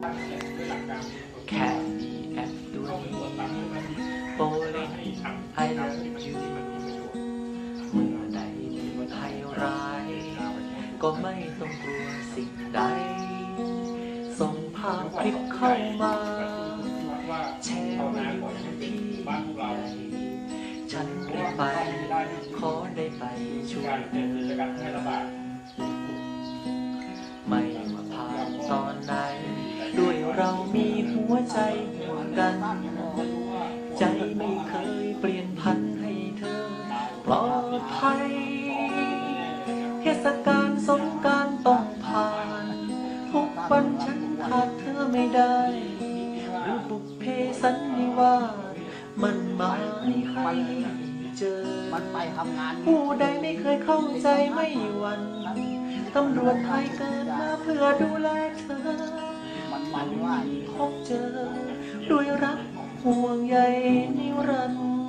แค่มีแอปตัวนี้โปรเล็กไอเลิฟยูเมื่อใดมีภัยร้าย ก็ไม่ต้องกลัวสิ่งใด ส่งภาพคลิปเข้ามาแชร์ไว้ที่ใหญ่ฉันรีบไป ขอได้ไปช่วยเธอ เรามีหัวใจห่วงกัน ใจไม่เคยเปลี่ยนพันให้เธอปลอดภัยเทศกาลสงการต้องผ่าน ทุกวันฉันขาดเธอไม่ได้หรือบุพเพสันนิวาสมันมาให้เจอมันไปทำงานผู้ใดไม่เคยเข้าใจไม่หวันตำรวจไทยเกิดมาเพื่อดูแลเธอ ห่วงใยนิรันดร์